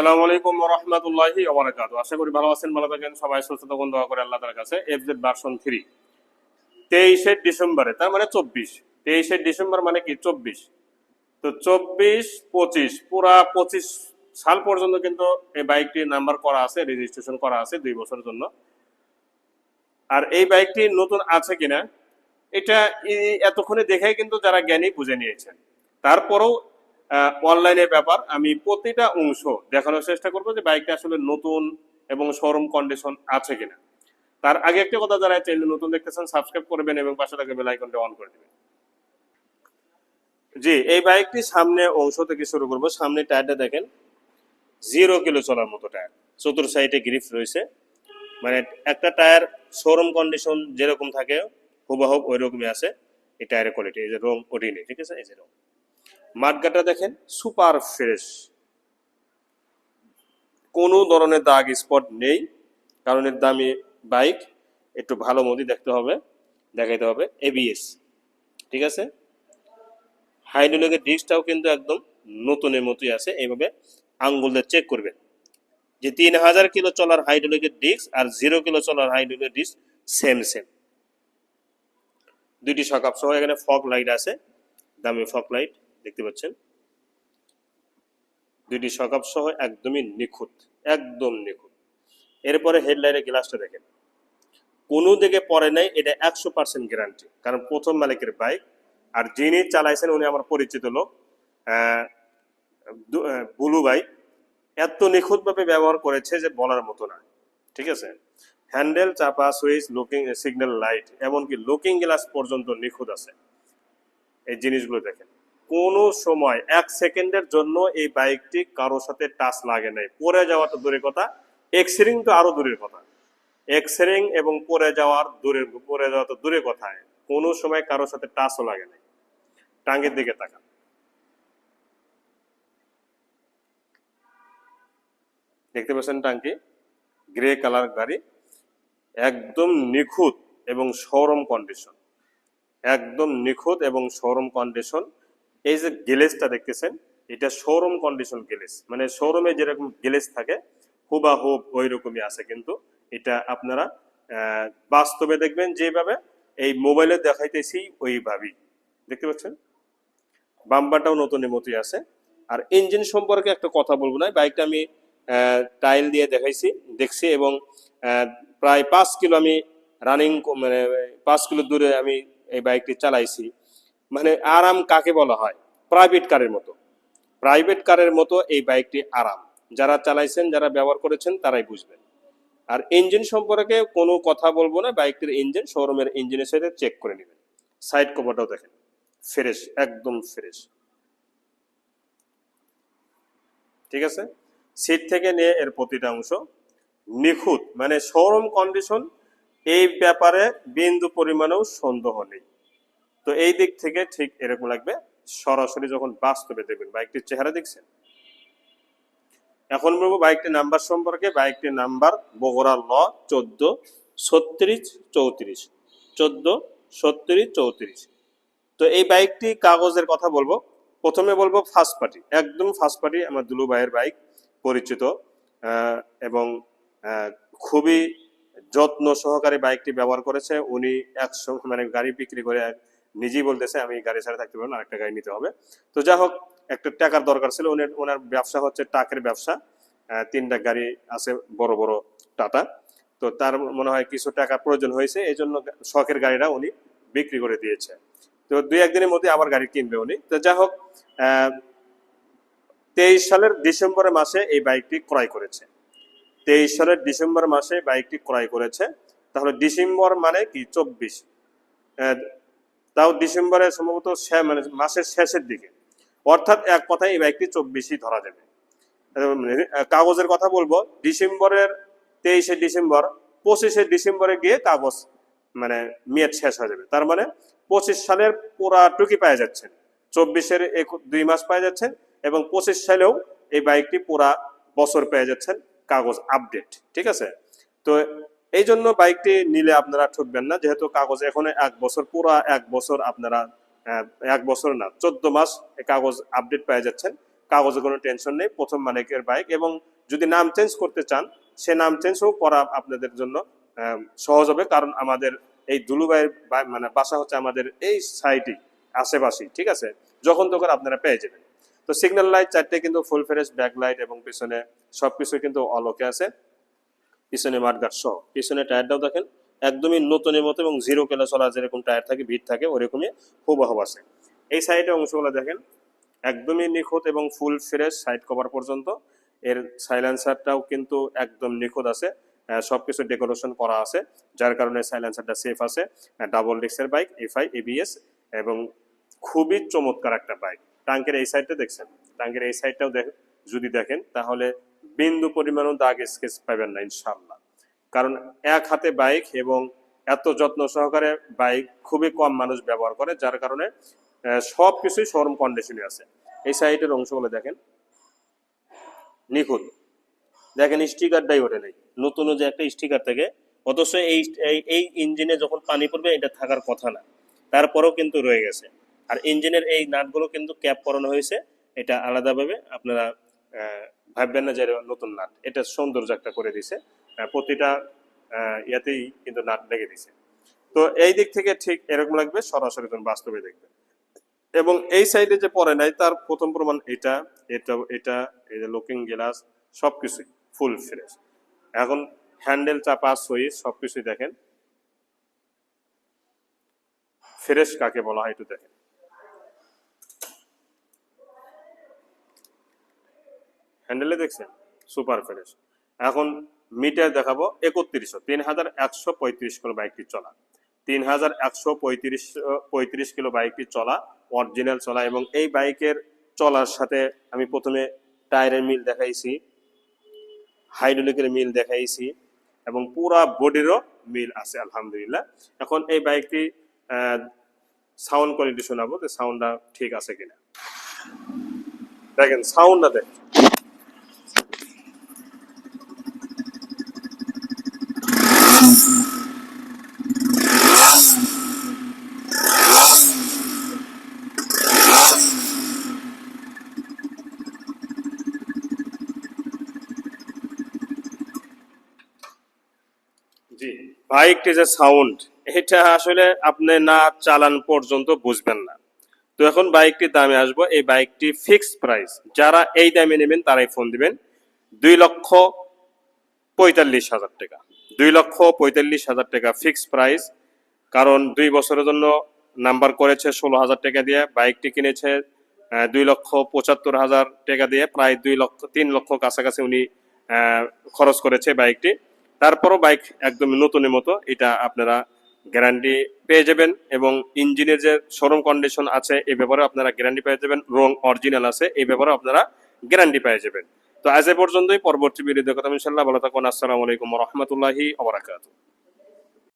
আসসালামু আলাইকুম আশা করি ভালো আছেন, ভালো থাকেন। সবাই সুস্থ থাকুন, দোয়া আল্লাহ কাছে। ভার্সন ডিসেম্বরে, তার মানে ডিসেম্বর মানে কি? চব্বিশ। তো সাল পর্যন্ত কিন্তু এই বাইকটির নাম্বার করা আছে রেজিস্ট্রেশন করা আছে দুই বছরের জন্য। আর এই বাইকটি নতুন আছে কিনা, এটা এতক্ষণে দেখেই কিন্তু যারা জ্ঞানী বুঝে নিয়েছেন। তারপরেও অনলাইনের ব্যাপার, আমি প্রতিটা অংশ দেখানোর চেষ্টা করব যে বাইকটা আসলে নতুন এবং শোরুম কন্ডিশন আছে কিনা। তার আগে একটা কথা যারা চ্যানেল নতুন দেখতেছেন সাবস্ক্রাইব করবেন এবং পাশে থাকা বেল আইকনটা অন করে দেবেন। জি, এই বাইকটি সামনে অংশ থেকে শুরু করব। সামনে টায়ারটা দেখেন জিরো কিলো চলার মতো টায়ার চতুর সাইডে গ্রিপ রয়েছে। মানে একটা টায়ার শোরুম কন্ডিশন যেরকম থাকে হুবাহুব ওই রকমই আছে। এই টায়ারের কোয়ালিটি এই যে রং ওঠিনি, ঠিক আছে? এই যে রং। মাঠগাটা দেখেন, সুপার ফ্রেশ। কোনো ধরনের দাগ স্পট নেই, কারণ এর দামি বাইক, একটু ভালো মতো দেখতে হবে, দেখাইতে হবে এবিএস ঠিক আছে? হাইড্রোলিকের ডিস্কটাও কিন্তু একদম নতুনের মতোই আছে, এইভাবে আঙ্গুল দিয়ে চেক করবেন। যে তিন হাজার কিলো চলার হাইড্রোলিকের ডিস্ক আর জিরো কিলো চলার হাইড্রোলিকের ডিস্ক সেম সেম দুইটি সকাপ সহ এখানে ফগ লাইট আছে, দামি ফগ লাইট দেখতে পাচ্ছেন? দুইটি সকাপ সহ একদমই নিখুঁত, একদম নিখুঁত। এরপরে হেডলাইটের গ্লাসটা দেখেন। কোনো দিকে পরে নাই, এটা একশো পার্সেন্ট গ্যারান্টি কারণ প্রথম মালিকের বাইক আর যিনি চালাইছেন, উনি আমার পরিচিত লোক। বুলু ভাই, এত নিখুঁতভাবে ব্যবহার করেছে যে বলার মতো না। ঠিক আছে? হ্যান্ডেল, চাপা, সুইচ, লুকিং, সিগন্যাল, লাইট, এমনকি লুকিং গ্লাস পর্যন্ত নিখুঁত আছে। এই জিনিসগুলো দেখেন। কোনো সময়, এক সেকেন্ডের জন্য এই বাইকটি কারোর সাথে টাচ লাগে নাই। পড়ে যাওয়া তো দূরের কথা এক্সরিং তো আরও দূরের কথা। এক্সরিং এবং পড়ে যাওয়ার দূরের, পড়ে যাওয়া তো দূরের কথা কোনো সময় কারোর সাথে টাচও লাগে নাই। টাঙ্গের দিকে তাকান। দেখতে পাচ্ছেন টাঙ্কি? গ্রে কালার গাড়ি, একদম নিখুঁত এবং শোরুম কন্ডিশন একদম নিখুঁত এবং শোরুম কন্ডিশন এই যে গ্লেসটা দেখতেছেন, এটা শোরুম কন্ডিশন গ্লেস। মানে শোরুমে যেরকম গ্লেস থাকে হুবা হুব ওই রকমই আছে কিন্তু এটা আপনারা বাস্তবে দেখবেন যেভাবে, এই মোবাইলে দেখাইতেছি ওইভাবেই। দেখতে পাচ্ছেন? বাম্পারটাও নতুনের মতোই আছে। আর ইঞ্জিন সম্পর্কে একটা কথা বলব না, বাইকটা আমি টাইল দিয়ে দেখাইছি, দেখছি এবং প্রায় পাঁচ কিলো আমি রানিং মানে পাঁচ কিলো দূরে আমি এই বাইকটি চালাইছি। মানে আরাম কাকে বলা হয়? প্রাইভেট কারের মতো। প্রাইভেট কারের মতো এই বাইকটি আরাম। যারা চালাইছেন, যারা ব্যবহার করেছেন, তারাই বুঝবেন। আর ইঞ্জিন সম্পর্কে কোনো কথা বলব না বাইকটির ইঞ্জিন শোরুমের ইঞ্জিনের সাথে চেক করে নেবেন। সাইড কভারটাও দেখেন। ফ্রেশ একদম ফ্রেশ ঠিক আছে? সিট থেকে নিয়ে এর প্রতিটা অংশ নিখুঁত। মানে শোরুম কন্ডিশন এই ব্যাপারে বিন্দু পরিমাণেও সন্দেহ নেই। তো এই দিক থেকে ঠিক এরকম লাগবে। সরাসরি যখন বাস্তবে দেখবেন, বাইকটির চেহারা দেখছেন? এখন বলব বাইকটির নাম্বার সম্পর্কে বাইকটির নাম্বার বগুড়া ল চোদ্দ ছত্রিশ চৌত্রিশ, চোদ্দ ছত্রিশ চৌত্রিশ। তো এই বাইকটি কাগজের কথা বলব। প্রথমে বলব ফার্স্ট পার্টি একদম ফার্স্ট পার্টি আমার দুলু ভাইয়ের বাইক, পরিচিত এবং খুবই যত্ন সহকারে বাইকটি ব্যবহার করেছে। উনি একশো মানে গাড়ি বিক্রি করে নিজেই বলতেছে, আমি গাড়ি ছাড়া থাকতে পারব না, আরেকটা গাড়ি নিতে হবে। তো যা হোক, একটা টাকার দরকার ছিল, উনি ওনার ব্যবসা হচ্ছে টাকের ব্যবসা। তিনটা গাড়ি আছে বড় বড় টাটা। তো তার মনে হয় কিছু টাকা প্রয়োজন হয়েছে এই জন্য শখের গাড়িটা উনি বিক্রি করে দিয়েছে। তো দুই একদিনের মধ্যে আবার গাড়ি কিনবে উনি। তো যা হোক তেইশ সালের ডিসেম্বর মাসে এই বাইকটি ক্রয় করেছে। তেইশ সালের ডিসেম্বর মাসে বাইকটি ক্রয় করেছে। তাহলে ডিসেম্বর মানে কি? চব্বিশ। তাও ডিসেম্বরে সম্ভবত মানে মাসের শেষের দিকে। অর্থাৎ এক কথায় এই বাইকটি চব্বিশই ধরা যাবে। কাগজের কথা বলব, ডিসেম্বরের তেইশে ডিসেম্বর, পঁচিশে ডিসেম্বরে গিয়ে কাগজ মানে মেয়াদ শেষ হয়ে যাবে। তার মানে পঁচিশ সালের পুরা টুকি পাওয়া যাচ্ছেন চব্বিশের দুই মাস পাওয়া যাচ্ছেন এবং পঁচিশ সালেও এই বাইকটি পুরা বছর পেয়ে যাচ্ছেন কাগজ আপডেট। ঠিক আছে? তো এই জন্য বাইকটি নিলে আপনারা ঠকবেন না, যেহেতু কাগজ এখন এক বছর, পুরা এক বছর আপনারা এক বছর না, চোদ্দ মাস কাগজ আপডেট পেয়ে যাচ্ছেন। কাগজে কোনো টেনশন নেই, প্রথম মালিকের বাইক এবং যদি নাম চেঞ্জ করতে চান, সে নাম চেঞ্জও করা আপনাদের জন্য সহজ হবে। কারণ আমাদের এই দুলুবাইয়ের মানে বাসা হচ্ছে আমাদের এই সাইডই আশেপাশেই, ঠিক আছে? যখন তখন আপনারা পেয়ে যাবেন। তো সিগন্যাল লাইট চারটে কিন্তু ফুল ফ্রেশ ব্যাক লাইট এবং পিছনে সবকিছু কিন্তু অলোকে আছে। পিছনে মাঠগাট সহ পিছনে টায়ারটাও দেখেন একদমই নতুনের মতো এবং জিরো কেলা চলা যেরকম টায়ার থাকে ভিড় থাকে ওরকমই হুবহু আছে। এই সাইডের অংশগুলো দেখেন একদমই নিখুঁত এবং ফুল ফ্রেশ সাইড কভার পর্যন্ত। এর সাইলেন্সারটাও কিন্তু একদম নিখুঁত আছে। আহ, সবকিছু ডেকোরেশন করা আছে যার কারণে সাইলেন্সারটা সেফ আছে। ডাবল ডিস্কের বাইক এফআই এবিএস এবং খুবই চমৎকার একটা বাইক টাঙ্কের এই সাইডটা দেখছেন? টাঙ্কের এই সাইডটাও যদি দেখেন তাহলে বিন্দু পরিমাণও দাগ স্কেচ পাবেন না ইনশাল্লাহ কারণ এক হাতে বাইক এবং এত যত্ন সহকারে বাইক খুবই কম মানুষ ব্যবহার করে, যার কারণে সব কিছুই শোরুম কন্ডিশনে আছে। এই সাইডের অংশগুলো দেখেন। নিখুঁত। দেখেন স্টিকারটাই ওঠে নেই। নতুন যে একটা স্টিকার থাকে, অথচ এই, এই- ইঞ্জিনে যখন পানি পড়বে, এটা থাকার কথা না। তারপরেও কিন্তু রয়ে গেছে। আর ইঞ্জিনের এই নাটগুলো কিন্তু ক্যাপ করানো হয়েছে। এটা আলাদাভাবে আপনারা ভাববেন না যে নতুন নাট। এটা সৌন্দর্য একটা করে দিছে। প্রতিটা ইয়াতেই কিন্তু নাট লেগে দিছে। তো এই দিক থেকে ঠিক এরকম লাগবে, সরাসরি তুমি বাস্তবে দেখবে। এবং এই সাইডে যে পরে নাই, তার প্রথম প্রমাণ এটা এটা এটা, এই যে লুকিং গ্লাস সবকিছুই ফুল ফ্রেশ এখন হ্যান্ডেল চাপা সুইচ সবকিছুই দেখেন। ফ্রেশ কাকে বলা হয়, একটু দেখেন। হ্যান্ডেলে দেখছেন? Super fresh. এখন মিটার দেখাবো, একত্রিশশো। তিন হাজার একশো পঁয়ত্রিশ কিলো বাইকটি চলা। তিন হাজার একশো পঁয়ত্রিশ পঁয়ত্রিশ কিলো বাইকটি চলা, অরিজিনাল চলা এবং এই বাইকের চলার সাথে আমি প্রথমে টায়ারের মিল দেখাইছি, হাইড্রোলিকের মিল দেখাইছি এবং পুরা বডিরও মিল আছে, আলহামদুলিল্লাহ। এখন এই বাইকটি সাউন্ড কোয়ালিটি শোনাবো যে সাউন্ডটা ঠিক আছে কিনা। দেখেন, সাউন্ডটা দেখ জি। বাইকটি যে সাউন্ড এটা আসলে আপনি না চালান পর্যন্ত বুঝবেন না। তো এখন বাইকটির দামে আসব। এই বাইকটি ফিক্সড প্রাইস যারা এই দামে নেবেন, তারাই ফোন দিবেন। দুই লক্ষ পঁয়তাল্লিশ হাজার টাকা। দুই লক্ষ পঁয়তাল্লিশ হাজার টাকা ফিক্সড প্রাইস কারণ দুই বছরের জন্য নাম্বার করেছে ষোলো হাজার টাকা দিয়ে। বাইকটি কিনেছে দুই লক্ষ পঁচাত্তর হাজার টাকা দিয়ে। প্রায় দুই লক্ষ, তিন লক্ষ কাছাকাছি উনি খরচ করেছে বাইকটি তারপরও বাইক একদম নতুনের মতো, এটা আপনারা গ্যারান্টি পেয়ে যাবেন এবং ইঞ্জিনের যে শোরুম কন্ডিশন আছে এই ব্যাপারে আপনারা গ্যারান্টি পেয়ে যাবেন, রং অরিজিনাল আছে এই ব্যাপারে আপনারা গ্যারান্টি পেয়ে যাবেন। তো আজ এ পর্যন্তই, পরবর্তী ভিডিও কথা ইনশাল্লাহ ভালো থাকুন, আসসালামু আলাইকুম রহমতুল্লাহি ওবরাকাতুহ